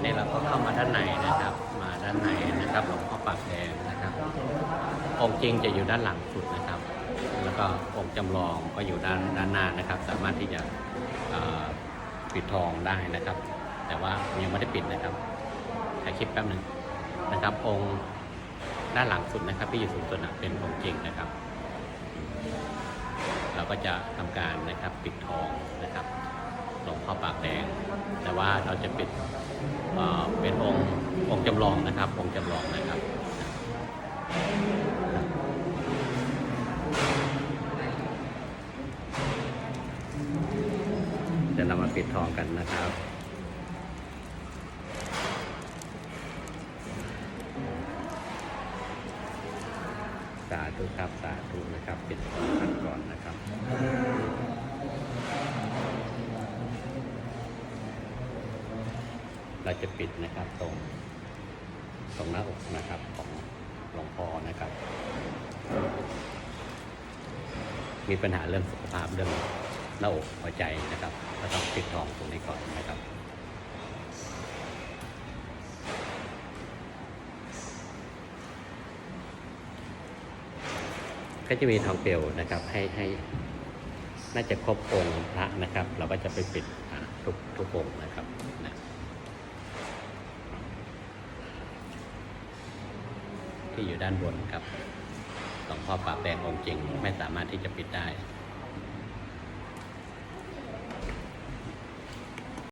นนี้เราก็เข้ามาด้านในนะครับ มาด้านในนะครับหลวงพ่อปากแดงนะครับองค์จริงจะอยู่ด้านหลังสุดนะครับ แล้วก็องค์จำลองก็อยู่ด้านด้านหน้านะครับ สามารถที่จะปิดทองได้นะครับ แต่ว่ายังไม่ได้ปิดนะครับถ่ายคลิปแป๊บหนึ่งนะครับ องค์ด้านหลังสุดนะครับ ที่อยู่สูงสุดนะเป็นองค์จริงนะครับ เราก็จะทำการนะครับปิดทองนะครับหลวงพ่อปากแดง แต่ว่าเราจะปิดเป็นองค์องค์จำลองนะครับ องค์จำลองนะครับเดี๋ยวเรามาปิดทองกันนะครับสาธุครับสาธุนะครับ ปิดทองกันก่อนนะครับ เราจะปิดนะครับตรงตรงหน้าอกนะครับของหลวงพ่อนะครับ มีปัญหาเรื่องสุขภาพเรื่องหน้าอกหัวใจนะครับก็ต้องปิดทองตรงนี้ก่อนนะครับก็จะมีทองเปลวนะครับให้ให้น่าจะครบองค์พระนะครับ เราก็จะไปปิดทุกทุกองค์นะครับนะ ที่อยู่ด้านบนครับหลวงพ่อปากแดงองค์จริงไม่สามารถที่จะปิดได้